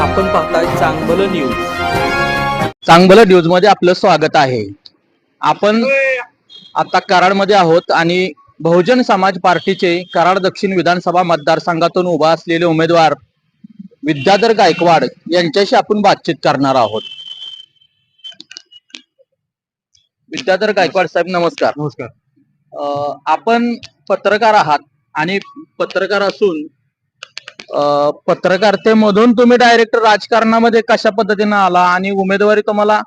आपण पाहताय चांगलं न्यूज चांगलं न्यूजमध्ये आपलं स्वागत आहे. आपण आता कराडमध्ये आहोत आणि बहुजन समाज पार्टीचे कराड दक्षिण विधानसभा मतदारसंघातून उभा असलेले उमेदवार विद्याधर गायकवाड यांच्याशी आपण बातचीत करणार आहोत. विद्याधर गायकवाड साहेब नमस्कार. नमस्कार. अं, आपण पत्रकार आहात आणि पत्रकार असून पत्रकारितेमधून तुम्ही डायरेक्ट राजकारणामध्ये कशा पद्धतीने आला आणि उमेदवारी तुम्हाला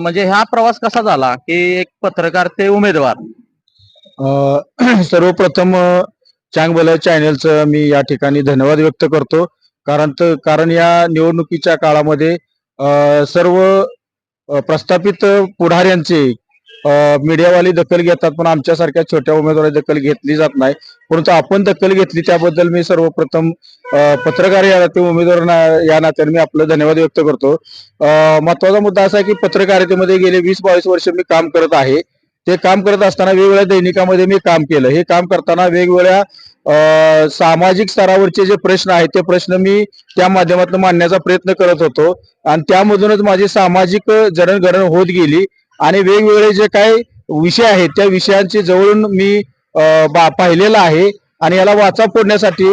म्हणजे हा प्रवास कसा झाला की एक पत्रकार ते उमेदवार सर्वप्रथम अ, चांगलं चॅनलचं मी या ठिकाणी धन्यवाद व्यक्त करतो. कारण कारण या निवडणुकीच्या काळामध्ये सर्व प्रस्थापित पुढाऱ्यांचे मीडियावाली दखल घेतात पण आमच्यासारख्या छोट्या उमेदवाराची दखल घेतली जात नाही. परंतु आपण दखल घेतली त्याबद्दल मी सर्वप्रथम पत्रकार या नाते उमेदवार ना- या नात्याने मी आपलं धन्यवाद व्यक्त करतो. महत्त्वाचा मुद्दा असा की पत्रकारितेमध्ये गेले वीस बावीस वर्ष मी काम करत आहे. ते काम करत असताना वेगवेगळ्या दैनिकामध्ये मी काम केलं. हे काम करताना वेगवेगळ्या सामाजिक स्तरावरचे जे प्रश्न आहेत ते प्रश्न मी त्या माध्यमातून मांडण्याचा प्रयत्न करत होतो. आणि त्यामधूनच माझी सामाजिक जडणघडण होत गेली. आणि वेगवेगळे जे काही विषय आहेत त्या विषयांची जवळून मी बा- पाहिलेलं आहे. आणि याला वाचा फोडण्यासाठी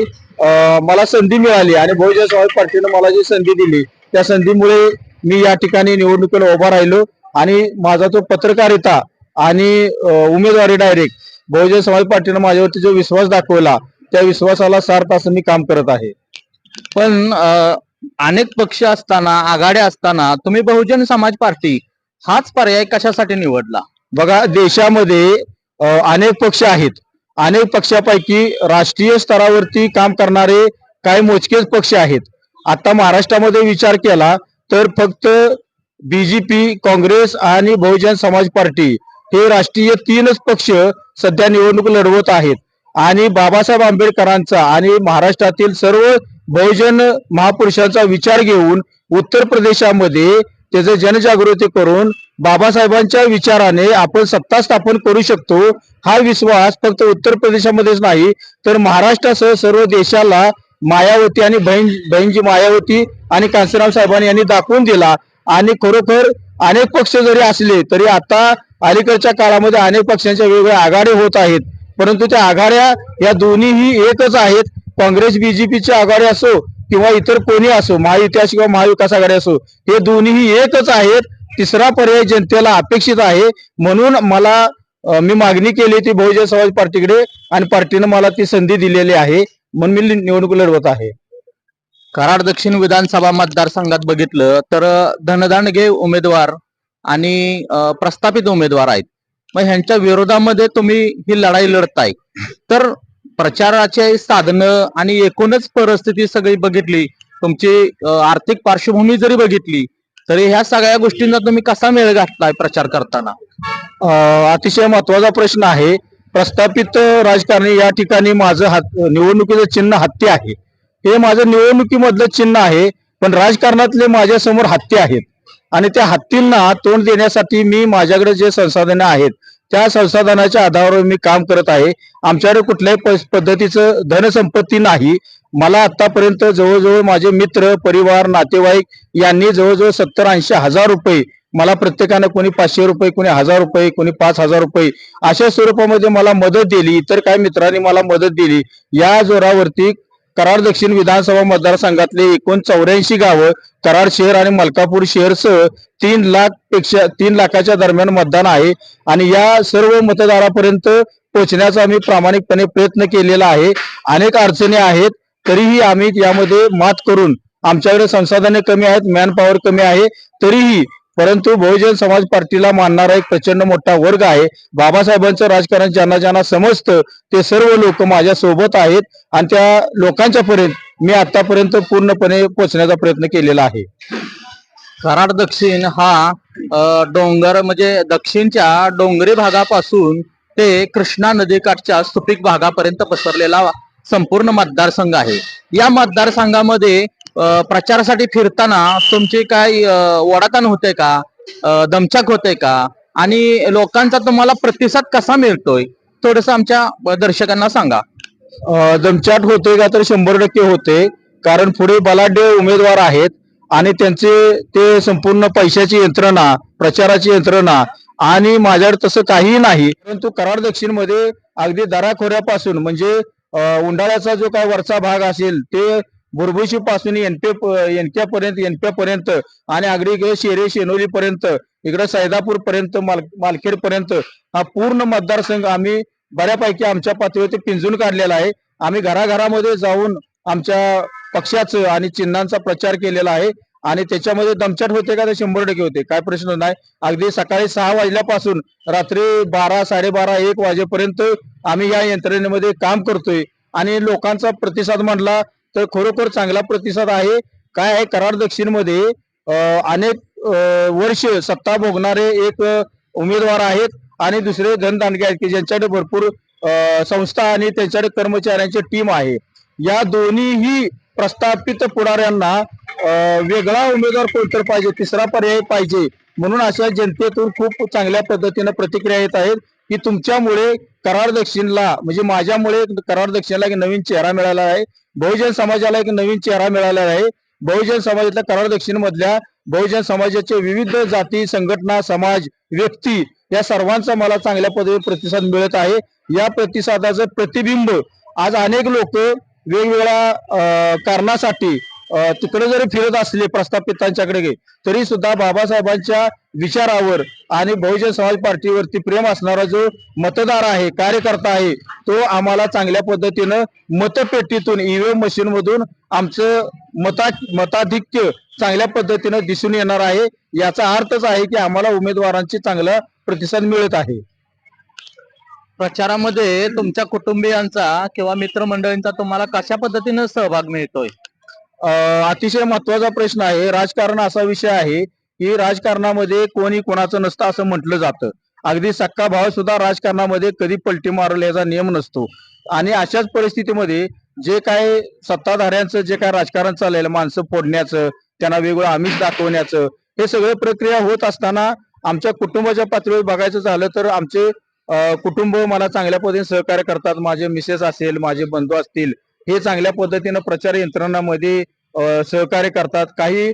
मला संधी मिळाली आणि बहुजन समाज पार्टीनं मला जी संधी दिली त्या संधीमुळे मी या ठिकाणी निवडणुकीला उभा राहिलो आणि माझा जो पत्रकारिता आणि उमेदवारी डायरेक्ट बहुजन समाज पार्टीनं माझ्यावरती जो विश्वास दाखवला त्या विश्वासाला सार्थ असं मी काम करत आहे. पण अनेक पक्ष असताना आघाड्या असताना तुम्ही बहुजन समाज पार्टी हाच पर्याय कशासाठी निवडला? बघा देशामध्ये अनेक पक्ष आहेत. अनेक पक्षापैकी राष्ट्रीय स्तरावरती काम करणारे काही मोजकेच पक्ष आहेत. आता महाराष्ट्रामध्ये विचार केला तर फक्त बीजेपी काँग्रेस आणि बहुजन समाज पार्टी हे राष्ट्रीय तीनच पक्ष सध्या निवडणूक लढवत आहेत. आणि बाबासाहेब आंबेडकरांचा आणि महाराष्ट्रातील सर्व बहुजन महापुरुषांचा विचार घेऊन उत्तर प्रदेशामध्ये त्याचं जनजागृती करून बाबासाहेबांच्या विचाराने आपण सत्ता स्थापन करू शकतो. हा विश्वास फक्त उत्तर प्रदेशामध्येच नाही तर महाराष्ट्रासह सर्व देशाला मायावती आणि बहीण बहीणजी मायावती आणि कांसीराम साहेबांनी यांनी दाखवून दिला. आणि खरोखर अनेक पक्ष जरी असले तरी आता अलीकडच्या काळामध्ये अनेक पक्षांच्या वेगवेगळ्या आघाड्या होत आहेत. परंतु त्या आघाड्या या दोन्हीही एकच आहेत. काँग्रेस बीजेपीची आघाडी असो किंवा इतर कोणी असो महायुती किंवा महाविकास आघाडी असो हे दोन्हीही एकच आहेत. तिसरा पर्याय जनतेला अपेक्षित आहे. म्हणून मला मी मागणी केली ती बहुजन समाज पार्टीकडे आणि पार्टीनं मला ती संधी दिलेली आहे. म्हणून मी निवडणूक लढवत आहे. कराड दक्षिण विधानसभा मतदारसंघात बघितलं तर धनदांडगे उमेदवार आणि प्रस्थापित उमेदवार आहेत. मग ह्यांच्या विरोधामध्ये तुम्ही ही लढाई लढताय. तर प्रचाराचे साधनं आणि एकूणच परिस्थिती सगळी बघितली तुमची आर्थिक पार्श्वभूमी जरी बघितली तरी ह्या सगळ्या गोष्टींना तुम्ही कसा मेळ घातलाय प्रचार करताना? अतिशय महत्त्वाचा प्रश्न आहे. प्रस्थापित राजकारणी या ठिकाणी माझं हात निवडणुकीचं चिन्ह हत्ती आहे. हे माझं निवडणुकीमधलं चिन्ह आहे पण राजकारणातले माझ्यासमोर हत्ती आहेत. आणि त्या हत्तींना तोंड देण्यासाठी मी माझ्याकडे जे संसाधनं आहेत त्या संसाधनाच्या आधारावर मी काम करत आहे. आमच्याकडे कुठल्याही पद्धतीचं धनसंपत्ती नाही. मला आतापर्यंत जवळजवळ माझे मित्र परिवार नातेवाईक यांनी जवळजवळ सत्तर ऐंशी हजार रुपये मला प्रत्येकानं कोणी पाचशे रुपये कोणी हजार रुपये कोणी पाच हजार रुपये अशा स्वरूपामध्ये मला मदत दिली. इतर काही मित्रांनी मला मदत दिली. या जोरावरती कराड दक्षिण विधानसभा मतदारसंघातले एकूण चौऱ्याऐंशी गावं कराड शहर आणि मलकापूर शहरसह तीन लाखपेक्षा तीन लाखाच्या दरम्यान मतदान आहे. आणि या सर्व मतदारापर्यंत पोहोचण्याचा आम्ही प्रामाणिकपणे प्रयत्न केलेला आहे. अनेक अडचणी आहेत तरीही आम्ही यामध्ये मात करून आमच्याकडे संसाधने कमी आहेत मॅन पॉवर कमी आहे तरीही परंतु बहुजन समाज पार्टीला मानणारा एक प्रचंड मोठा वर्ग आहे. बाबासाहेबांचं राजकारण ज्यांना ज्यांना समजतं ते सर्व लोक माझ्या सोबत आहेत आणि त्या लोकांच्या पर्यंत मी आतापर्यंत पूर्णपणे पोहोचण्याचा प्रयत्न केलेला आहे. कराड दक्षिण हा डोंगर म्हणजे दक्षिणच्या डोंगरी भागापासून ते कृष्णा नदीकाठच्या सुपीक भागापर्यंत पसरलेला संपूर्ण मतदारसंघ आहे. या मतदारसंघामध्ये प्रचारासाठी फिरताना तुमची काय अं, होते का? अं, दमछाक होते का? आणि लोकांचा तुम्हाला प्रतिसाद कसा मिळतोय? थोडस आमच्या दर्शकांना सांगा. दमचाट दमछाट होते का तर शंभर टक्के होते. कारण पुढे बलाढ्य उमेदवार आहेत आणि त्यांचे ते संपूर्ण पैशाची यंत्रणा प्रचाराची यंत्रणा आणि माझ्याकडे तसं काहीही नाही. परंतु कराड दक्षिणमध्ये अगदी दराखोऱ्यापासून म्हणजे उंडाळ्याचा जो काय वरचा भाग असेल ते बुरबुशी पासून एनपे एनक्यापर्यंत एनप्यापर्यंत आणि अगदी इकडे शेरे शेनोली पर्यंत इकडे सैदापूर पर्यंत माल मालखेड पर्यंत हा पूर्ण मतदारसंघ आम्ही बऱ्यापैकी आमच्या पातळीवरती पिंजून काढलेला आहे. आम्ही घराघरामध्ये जाऊन आमच्या पक्षाचं आणि चिन्हांचा प्रचार केलेला आहे आणि त्याच्यामध्ये दमछाट होते का ते शंभर टक्के होते. काय प्रश्न नाही. अगदी सकाळी सहा वाजल्यापासून रात्री बारा साडेबारा एक वाजेपर्यंत आम्ही या यंत्रणेमध्ये काम करतोय आणि लोकांचा प्रतिसाद म्हणला तर खरोखर चांगला प्रतिसाद आहे. काय आहे? कराड दक्षिणमध्ये अं, अनेक वर्ष सत्ता भोगणारे एक उमेदवार आहेत आणि दुसरे धनदानगे आहेत की ज्यांच्याकडे भरपूर संस्था आणि त्यांच्याकडे कर्मचाऱ्यांची टीम आहे. या दोन्हीही प्रस्थापित पुढाऱ्यांना वेगळा उमेदवार कोणतर पाहिजे तिसरा पर्याय पाहिजे. म्हणून अशा जनतेतून खूप चांगल्या पद्धतीने प्रतिक्रिया येत आहेत की तुमच्यामुळे कराड दक्षिणला म्हणजे माझ्यामुळे कराड दक्षिणला एक नवीन चेहरा मिळाला आहे. बहुजन समाजाला एक नवीन चेहरा मिळाला आहे. बहुजन समाजातल्या कराड दक्षिण मधल्या बहुजन समाजाचे विविध जाती संघटना समाज व्यक्ती या सर्वांचा मला चांगल्या पद्धतीने प्रतिसाद मिळत आहे. या प्रतिसादाचं प्रतिबिंब आज अनेक लोक वेगवेगळ्या कारणासाठी तिकडे जरी फिरत असले प्रस्थापितांच्याकडे तरी सुद्धा बाबासाहेबांच्या विचारावर आणि बहुजन समाज पार्टीवरती प्रेम असणारा जो मतदार आहे कार्यकर्ता आहे तो आम्हाला चांगल्या पद्धतीनं मतपेटीतून ईव्हीएम मशीन मधून आमचं मता मताधिक्य चांगल्या पद्धतीनं दिसून येणार आहे. याचा अर्थच आहे की आम्हाला उमेदवारांची चांगला प्रतिसाद मिळत आहे. प्रचारामध्ये तुमच्या कुटुंबियांचा किंवा मित्रमंडळींचा तुम्हाला कशा पद्धतीनं सहभाग मिळतोय? अतिशय महत्त्वाचा प्रश्न आहे. राजकारण असा विषय आहे की राजकारणामध्ये कोणी कोणाचं नसतं असं म्हटलं जातं. अगदी सक्का भाव सुद्धा राजकारणामध्ये कधी पलटी मारल याचा नियम नसतो. आणि अशाच परिस्थितीमध्ये जे काय सत्ताधाऱ्यांचं जे काय राजकारण चाललेलं माणसं फोडण्याचं त्यांना वेगळं आमिष दाखवण्याचं हे सगळे प्रक्रिया होत असताना आमच्या कुटुंबाच्या पातळीवर बघायचं झालं तर आमचे कुटुंब मला चांगल्या पद्धतीने सहकार्य करतात. माझे मिसेस असेल माझे बंधू असतील हे चांगल्या पद्धतीनं प्रचार यंत्रणामध्ये सहकार्य करतात. काही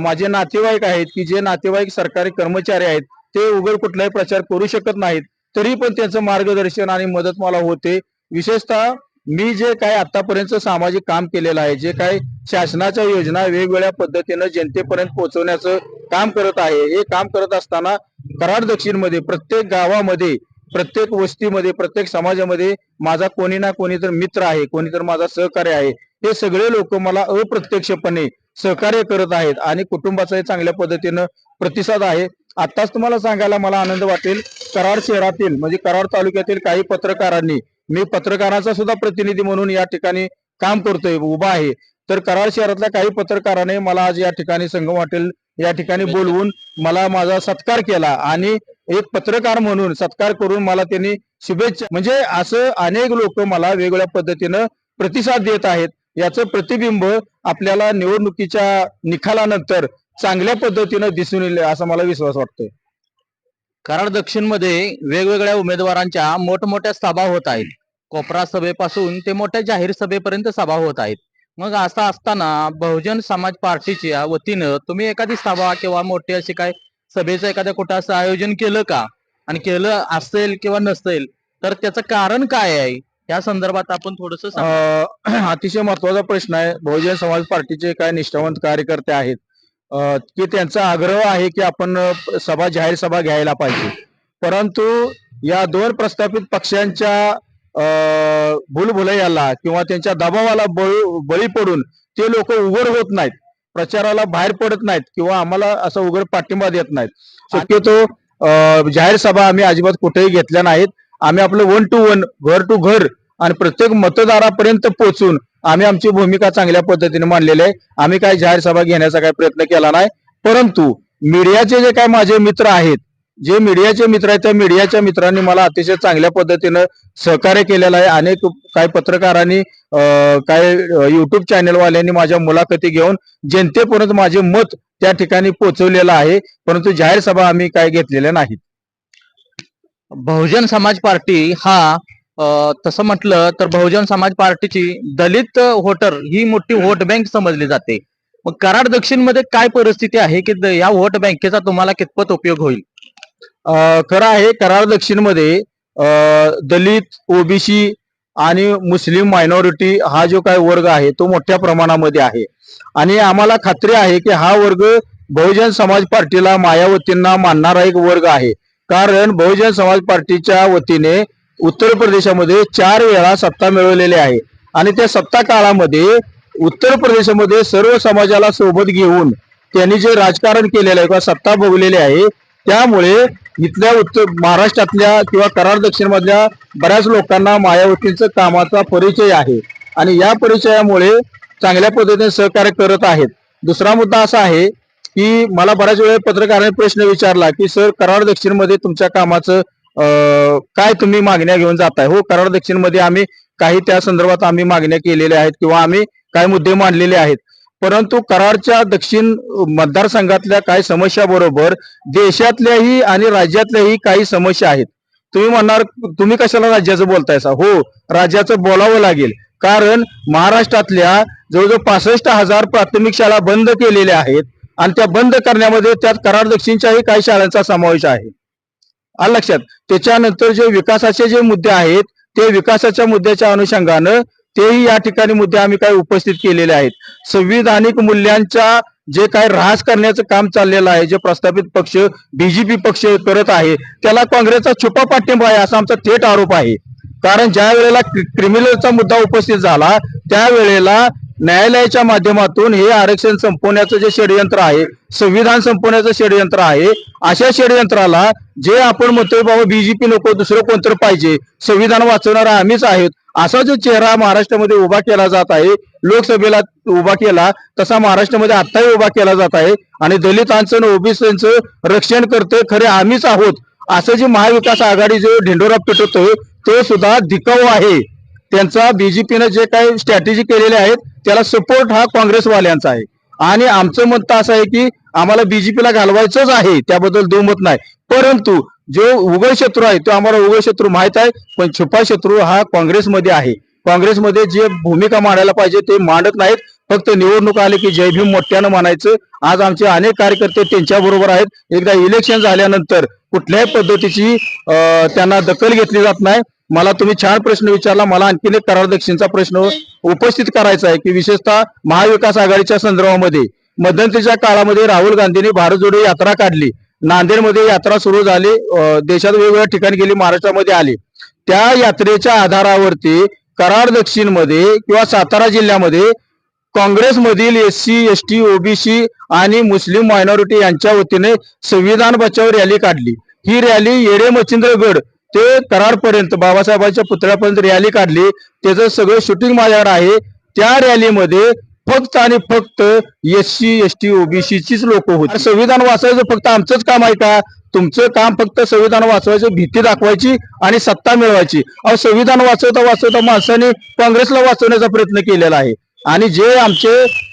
माझे नातेवाईक आहेत की जे नातेवाईक सरकारी कर्मचारी आहेत ते उघड कुठलाही प्रचार करू शकत नाहीत. तरी पण त्यांचं मार्गदर्शन आणि मदत मला होते. विशेषतः मी जे काय आतापर्यंत सामाजिक काम केलेलं आहे जे काय शासनाच्या योजना वेगवेगळ्या पद्धतीनं जनतेपर्यंत पोहोचवण्याचं काम करत आहे हे काम करत असताना कराड दक्षिणमध्ये प्रत्येक गावामध्ये प्रत्येक वस्तीमध्ये प्रत्येक समाजामध्ये माझा कोणी ना कोणी तर मित्र आहे कोणी तर माझा सहकार्य आहे. हे सगळे लोक मला अप्रत्यक्षपणे सहकार्य करत आहेत आणि कुटुंबाचाही चांगल्या पद्धतीनं प्रतिसाद आहे. आताच तुम्हाला सांगायला मला आनंद वाटेल कराड शहरातील म्हणजे कराड तालुक्यातील काही पत्रकारांनी मी पत्रकारांचा सुद्धा प्रतिनिधी म्हणून या ठिकाणी काम करतोय उभा आहे. तर कराड शहरातल्या काही पत्रकारांनी मला आज या ठिकाणी संगम हॉटेल या ठिकाणी बोलवून मला माझा सत्कार केला आणि एक पत्रकार म्हणून सत्कार करून मला त्यांनी शुभेच्छा म्हणजे असं अनेक लोक मला वेगवेगळ्या पद्धतीनं प्रतिसाद देत आहेत. याचं प्रतिबिंब आपल्याला निवडणुकीच्या निकालानंतर चांगल्या पद्धतीनं दिसून येईल असा मला विश्वास वाटतोय. कराड दक्षिणमध्ये वेगवेगळ्या उमेदवारांच्या मोठमोठ्या सभा होत आहेत. कोपरा सभेपासून ते मोठ्या जाहीर सभेपर्यंत सभा होत आहेत. मग असं असताना बहुजन समाज पार्टीच्या वतीनं तुम्ही एखादी सभा किंवा मोठी अशी काय सभेचं एखाद्या कुठं असं आयोजन केलं का? आणि केलं असेल किंवा नसेल तर त्याचं कारण काय आहे? या संदर्भात आपण थोडस अतिशय महत्त्वाचा प्रश्न आहे. बहुजन समाज पार्टीचे काय निष्ठावंत कार्यकर्ते आहेत. की त्यांचा आग्रह आहे की आपण सभा जाहीर सभा घ्यायला पाहिजे. परंतु या दोन प्रस्थापित पक्षांच्या भूलभुलयाला किंवा त्यांच्या दबावाला बळी बळी पडून ते लोक उघड होत नाहीत. प्रचाराला बाहेर पडत नाहीत किंवा आम्हाला असं उघड पाठिंबा देत नाहीत. शक्यतो जाहीर सभा आम्ही अजिबात कुठेही घेतल्या नाहीत. आम्ही आपलं वन टू वन घर टू घर आणि प्रत्येक मतदारापर्यंत पोहोचून आम्ही आमची भूमिका चांगल्या पद्धतीने मांडलेली आहे. आम्ही काय जाहीर सभा घेण्याचा काही प्रयत्न केला नाही. परंतु मीडियाचे जे काय माझे मित्र आहेत जे मीडियाचे मित्र आहेत त्या मीडियाच्या मित्रांनी मला अतिशय चांगल्या पद्धतीनं सहकार्य केलेलं आहे. अनेक काही पत्रकारांनी काय युट्यूब चॅनलवाल्यांनी माझ्या मुलाखती घेऊन जनतेपर्यंत माझे मत त्या ठिकाणी पोहोचवलेलं आहे. परंतु जाहीर सभा आम्ही काय घेतलेल्या नाहीत. बहुजन समाज पार्टी हा तसं म्हटलं तर बहुजन समाज पार्टीची दलित वोटर ही मोठी वोट बँक समजली जाते. मग कराड दक्षिणमध्ये काय परिस्थिती आहे की द- या व्होट बँकेचा तुम्हाला कितपत उपयोग होईल? खरं आहे कराड दक्षिणमध्ये दलित ओबीसी आणि मुस्लिम मायनॉरिटी हा जो काय वर्ग आहे तो मोठ्या प्रमाणामध्ये आहे. आणि आम्हाला खात्री आहे की हा वर्ग बहुजन समाज पार्टीला मायावतींना मानणारा एक वर्ग आहे. कारण बहुजन समाज पार्टीच्या वतीने उत्तर प्रदेशामध्ये चार वेळा सत्ता मिळवलेली आहे. आणि त्या सत्ता काळामध्ये उत्तर प्रदेशामध्ये सर्व समाजाला सोबत घेऊन त्यांनी जे राजकारण केलेलं आहे किंवा सत्ता भोगलेली आहे त्यामुळे इथल्या उत्तर महाराष्ट्रातल्या किंवा कराड दक्षिण मधल्या बऱ्याच लोकांना मायावतींचं कामाचा परिचय आहे. आणि या परिचयामुळे चांगल्या पद्धतीने सहकार्य करत आहेत. दुसरा मुद्दा असा आहे की मला बऱ्याच वेळा पत्रकारांनी प्रश्न विचारला की सर कराड दक्षिणमध्ये तुमच्या कामाचं काय तुम्ही मागण्या घेऊन जाताय? हो कराड दक्षिणमध्ये आम्ही काही त्या संदर्भात आम्ही मागण्या केलेल्या आहेत किंवा आम्ही काय मुद्दे मांडलेले आहेत. परंतु कराडच्या दक्षिण मतदारसंघातल्या काही समस्या बरोबर देशातल्याही आणि राज्यातल्याही काही समस्या आहेत. तुम्ही म्हणणार तुम्ही कशाला राज्याचं बोलतायसा हो राज्याचं बोलावं लागेल. कारण महाराष्ट्रातल्या जवळजवळ पासष्ट हजार प्राथमिक शाळा बंद केलेल्या आहेत आणि त्या बंद करण्यामध्ये त्यात कराड दक्षिणच्याही काही शाळांचा समावेश आहे. आलं लक्षात? त्याच्यानंतर जे विकासाचे जे मुद्दे आहेत ते विकासाच्या मुद्द्याच्या अनुषंगानं तेही या ठिकाणी मुद्दे आम्ही काही उपस्थित केलेले आहेत. संविधानिक मूल्यांच्या जे काही ऱ्हास करण्याचं काम चाललेलं आहे जे प्रस्थापित पक्ष बीजेपी पक्ष करत आहे त्याला काँग्रेसचा छुपा पाठिंबा आहे असा आमचा थेट आरोप आहे. कारण ज्या वेळेला क्रिमिनलचा मुद्दा उपस्थित झाला त्यावेळेला न्यायालयाच्या माध्यमातून हे आरक्षण संपवण्याचं जे षडयंत्र आहे संविधान संपवण्याचं षडयंत्र आहे अशा षडयंत्राला जे आपण म्हणतोय बाबा बीजेपी नको दुसरं कोणतरी पाहिजे संविधान वाचवणारा आम्हीच आहोत असा जो चेहरा महाराष्ट्रामध्ये उभा केला जात आहे लोकसभेला उभा केला तसा महाराष्ट्रामध्ये आत्ताही उभा केला जात आहे. आणि दलितांचं आणि ओबीसीचं रक्षण करते खरे आम्हीच आहोत. असं जे महाविकास आघाडी जो ढिंडोरा पेटवतोय तो सुद्धा दिकाऊ आहे. त्यांचा बीजेपीनं जे काही स्ट्रॅटेजी केलेले आहेत त्याला सपोर्ट हा काँग्रेसवाल्यांचा आहे. आणि आमचं मत असं आहे की आम्हाला बीजेपीला घालवायचंच आहे त्याबद्दल दुमत नाही. परंतु जो उभय शत्रू आहे तो आम्हाला उभय शत्रू माहीत आहे पण छुपा शत्रू हा काँग्रेसमध्ये आहे. काँग्रेसमध्ये जे भूमिका मांडायला पाहिजे ते मांडत नाहीत. फक्त निवडणूक आले की जय भीम मोठ्यानं मानायचं आज आमचे अनेक कार्यकर्ते त्यांच्या बरोबर आहेत. एकदा इलेक्शन झाल्यानंतर कुठल्याही पद्धतीची त्यांना दखल घेतली जात नाही. मला तुम्ही छान प्रश्न विचारला. मला आणखीन एक करारदक्षिणचा प्रश्न उपस्थित करायचा आहे की विशेषतः महाविकास आघाडीच्या संदर्भामध्ये मध्यंतरीच्या काळामध्ये राहुल गांधींनी भारत जोडो यात्रा काढली. नांदेडमध्ये यात्रा सुरू झाली. देशात वेगवेगळ्या ठिकाणी गेली महाराष्ट्रामध्ये आली. त्या यात्रेच्या आधारावरती कराड दक्षिणमध्ये किंवा सातारा जिल्ह्यामध्ये काँग्रेसमधील S C S T OBC आणि मुस्लिम मायनॉरिटी यांच्या वतीने संविधान बचाव रॅली काढली. ही रॅली येडे मच्छिंद्रगड ते कराडपर्यंत बाबासाहेबांच्या पुतळ्यापर्यंत रॅली काढली. त्याचं सगळं शूटिंग माझ्याकडे आहे. त्या रॅलीमध्ये फक्त आणि फक्त एससी एसटी एस टी ओबीसीचीच लोक होती. संविधान वाचवायचं फक्त आमचंच काम आहे का? तुमचं काम फक्त संविधान वाचवायचं भीती दाखवायची आणि सत्ता मिळवायची. अहो संविधान वाचवता वाचवता माणसाने काँग्रेसला वाचवण्याचा प्रयत्न केलेला आहे. आणि जे आमचे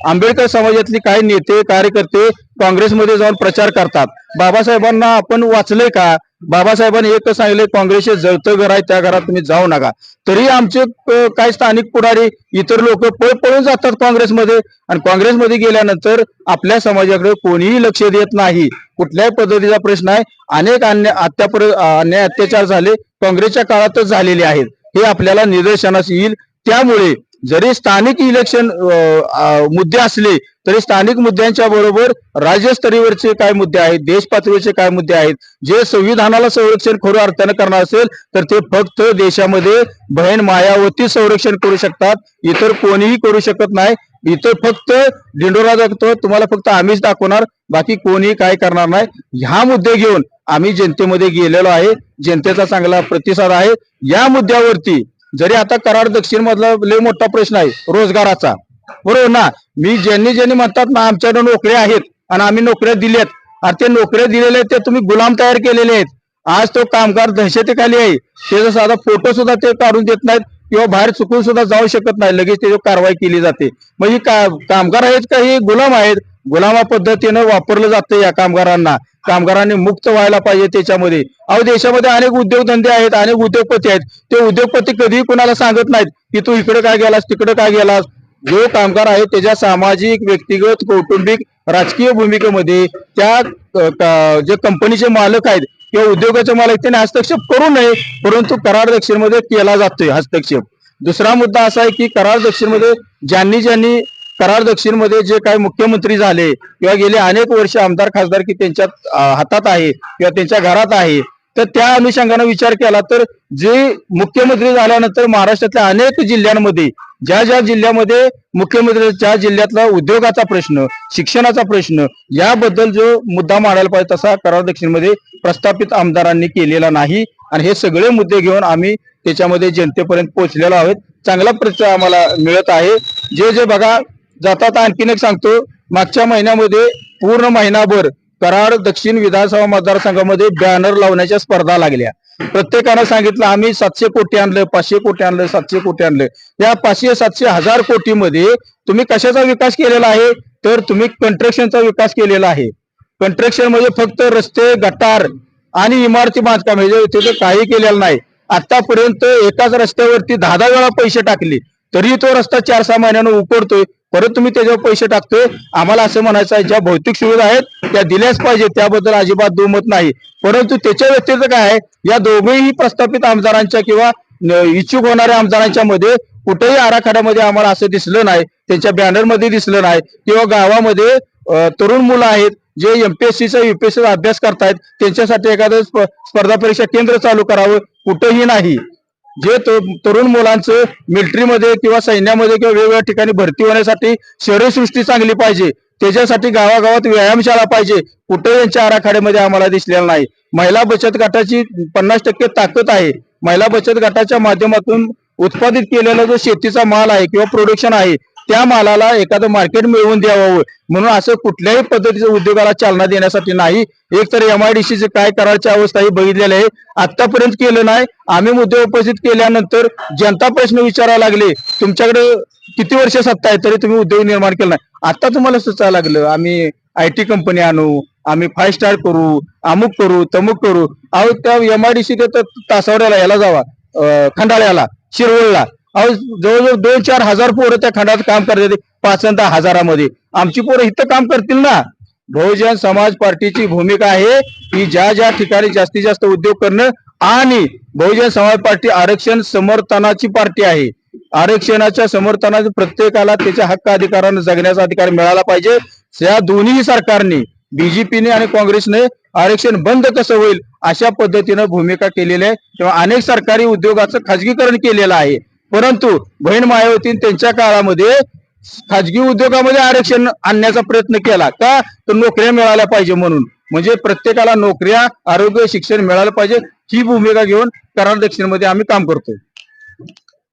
आंबेडकर समाजातले काही नेते कार्यकर्ते काँग्रेसमध्ये जाऊन प्रचार करतात. बाबासाहेबांना आपण वाचलंय का? बाबासाहेबांनी एकच सांगितले काँग्रेसचे जळतं घर आहे त्या घरात तुम्ही जाऊ नका. तरी आमचे काही स्थानिक पुढारी इतर लोक पळ पळून जातात काँग्रेसमध्ये. आणि काँग्रेसमध्ये गेल्यानंतर आपल्या समाजाकडे कोणीही लक्ष देत नाही. कुठल्याही पद्धतीचा प्रश्न आहे. अनेक अन्य अत्यापर अन्याय अत्याचार झाले. काँग्रेसच्या काळातच झालेले आहेत. हे आपल्याला निदर्शनास येईल. त्यामुळे जरी स्थानिक इलेक्शन मुद्दे असले तरी स्थानिक मुद्द्यांच्या बरोबर राज्यस्तरीवरचे काय मुद्दे आहेत देश पातळीवरचे काय मुद्दे आहेत जे संविधानाला संरक्षण खरं अर्थानं करणार असेल तर ते फक्त देशामध्ये बहीण मायावती संरक्षण करू शकतात. इतर कोणीही करू शकत नाही. इतर फक्त दिंडोरा दाखवतो तुम्हाला फक्त आम्हीच दाखवणार बाकी कोणी काय करणार नाही. ह्या मुद्दे घेऊन आम्ही जनतेमध्ये गेलेलो आहे. जनतेचा चांगला प्रतिसाद आहे. या मुद्द्यावरती जरी आता कराड दक्षिण मधला लय मोठा प्रश्न आहे रोजगाराचा. बरोबर ना? मी ज्यांनी ज्यांनी म्हणतात ना आमच्याकडे नोकऱ्या आहेत आणि आम्ही नोकऱ्या दिल्यात. आणि ते नोकऱ्या दिलेल्या आहेत ते तुम्ही गुलाम तयार केलेले आहेत. आज तो कामगार दहशतीखाली आहे. त्याचा साधा फोटो सुद्धा ते काढून देत नाहीत किंवा बाहेर चुकून सुद्धा जाऊ शकत नाही. लगेच त्याची कारवाई केली जाते. म्हणजे का कामगार आहेत का? हे गुलाम आहेत. गुलामा पद्धतीनं वापरलं जातं या कामगारांना. कामगारांनी मुक्त व्हायला पाहिजे त्याच्यामध्ये. अहो देशामध्ये अनेक उद्योगधंदे आहेत अनेक उद्योगपती आहेत. ते उद्योगपती कधीही कुणाला सांगत नाहीत की तू इकडे काय गेलास तिकडे काय गेलास. जो कामगार आहे त्याच्या सामाजिक व्यक्तिगत कौटुंबिक राजकीय भूमिकेमध्ये त्या जे कंपनीचे मालक आहेत किंवा उद्योगाचे मालक त्यांनी हस्तक्षेप करू नये परंतु करार दक्षिणमध्ये केला जातोय हस्तक्षेप. दुसरा मुद्दा असा आहे की करार दक्षिणमध्ये ज्यांनी ज्यांनी करार दक्षिणमध्ये जे काही मुख्यमंत्री झाले किंवा गेले अनेक वर्ष आमदार खासदार की त्यांच्या हातात आहे किंवा त्यांच्या घरात आहे तर त्या अनुषंगाने विचार केला तर जे मुख्यमंत्री झाल्यानंतर महाराष्ट्रातल्या अनेक जिल्ह्यांमध्ये ज्या ज्या जिल्ह्यामध्ये मुख्यमंत्री ज्या जिल्ह्यातला उद्योगाचा प्रश्न शिक्षणाचा प्रश्न याबद्दल जो मुद्दा मांडायला पाहिजे तसा करार दक्षिणमध्ये प्रस्थापित आमदारांनी केलेला नाही. आणि हे सगळे मुद्दे घेऊन आम्ही त्याच्यामध्ये जनतेपर्यंत पोहोचलेलो आहोत. चांगला प्रचार आम्हाला मिळत आहे. जे जे बघा जातात. आणखीन एक सांगतो मागच्या महिन्यामध्ये पूर्ण महिनाभर कराड दक्षिण विधानसभा मतदारसंघामध्ये बॅनर लावण्याच्या स्पर्धा लागल्या. प्रत्येकानं सांगितलं आम्ही सातशे कोटी आणलं पाचशे कोटी आणलं सातशे कोटी आणलं. या पाचशे सातशे हजार कोटीमध्ये तुम्ही कशाचा विकास केलेला आहे? तर तुम्ही कंट्रक्शनचा विकास केलेला आहे. कंट्रक्शन म्हणजे फक्त रस्ते गटार आणि इमारती बांधकाम. म्हणजे हे जे तिथे काही केलेलं नाही. आतापर्यंत एकाच रस्त्यावरती दहा दहा वेळा पैसे टाकले. तरी तो रस्ता चार सहा महिन्यानं उकडतोय परत तुम्ही त्याच्यावर पैसे टाकतोय. आम्हाला असं म्हणायचं आहे ज्या भौतिक सुविधा आहेत त्या दिल्याच पाहिजे त्याबद्दल अजिबात दुमत नाही. परंतु त्याच्या व्यतिरिक्त काय आहे या दोघेही प्रस्थापित आमदारांच्या किंवा इच्छुक होणाऱ्या आमदारांच्या मध्ये कुठेही आराखड्यामध्ये आम्हाला असं दिसलं नाही. त्यांच्या बॅनरमध्ये दिसलं नाही. किंवा गावामध्ये तरुण मुलं आहेत जे एमपीएससीचा युपीएससीचा अभ्यास करतायत त्यांच्यासाठी एखादं स्पर्धा परीक्षा केंद्र चालू करावं कुठंही नाही. जे तरुण मुलांचं मिलिटरीमध्ये किंवा सैन्यामध्ये किंवा वेगवेगळ्या ठिकाणी भरती होण्यासाठी शरीरसृष्टी चांगली पाहिजे त्याच्यासाठी गावागावात व्यायामशाळा पाहिजे कुठे यांच्या आराखड्यामध्ये आम्हाला दिसलेला नाही. महिला बचत गटाची पन्नास टक्के ताकद आहे. महिला बचत गटाच्या माध्यमातून उत्पादित केलेला जो शेतीचा माल आहे किंवा प्रोडक्शन आहे त्या मालाला एखादं मार्केट मिळवून द्यावं. म्हणून असं कुठल्याही पद्धतीचं उद्योगाला चालना देण्यासाठी नाही. एक तर एमआयडीसीचे काय करायची अवस्था ही बघितलेली आहे. आतापर्यंत केलं नाही. आम्ही मुद्दे उपस्थित केल्यानंतर जनता प्रश्न विचारायला लागले. तुमच्याकडे किती वर्ष सत्ता आहे तरी तुम्ही उद्योग निर्माण केला नाही. आता तुम्हाला सुचायला लागलं. आम्ही आय टी कंपनी आणू आम्ही फाय स्टार करू अमुक करू तमुक करू. अहो त्या एमआयडीसी तासावड्याला याला जावा. खंडाळ्याला शिरवळला. जवळजवळ दोन चार हजार पोरं त्या खंडात काम करतात पाच दहा हजारामध्ये. आमची पोरं इथं काम करतील ना? बहुजन समाज पार्टीची भूमिका आहे की ज्या ज्या ठिकाणी जास्तीत जास्त उद्योग करणं आणि बहुजन समाज पार्टी आरक्षण समर्थनाची पार्टी आहे. आरक्षणाच्या समर्थनात प्रत्येकाला त्याच्या हक्क अधिकारानं जगण्याचा अधिकार मिळाला पाहिजे. या दोन्ही सरकारने बीजेपीने आणि काँग्रेसने आरक्षण बंद कसं होईल अशा पद्धतीनं भूमिका केलेली आहे. किंवा अनेक सरकारी उद्योगाचं खाजगीकरण केलेलं आहे. परंतु बहीण मायावती त्यांच्या काळामध्ये खाजगी उद्योगामध्ये आरक्षण आणण्याचा प्रयत्न केला का? तर नोकऱ्या मिळाल्या पाहिजे म्हणून. म्हणजे प्रत्येकाला नोकऱ्या आरोग्य शिक्षण मिळालं पाहिजे ही भूमिका घेऊन करार दक्षिणमध्ये आम्ही काम करतो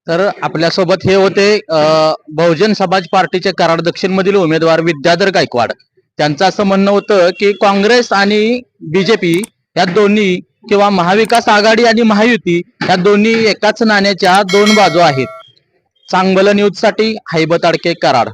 तर आपल्यासोबत हे होते बहुजन समाज पार्टीचे कराड दक्षिण मधील उमेदवार विद्याधर गायकवाड. त्यांचं असं म्हणणं होतं की काँग्रेस आणि बीजेपी या दोन्ही किंवा महाविकास आघाडी आणि महायुती या दोन्ही एकाच नाण्याच्या दोन बाजू आहेत. चांगलं न्यूजसाठी हायबत हैबत अडके कराड.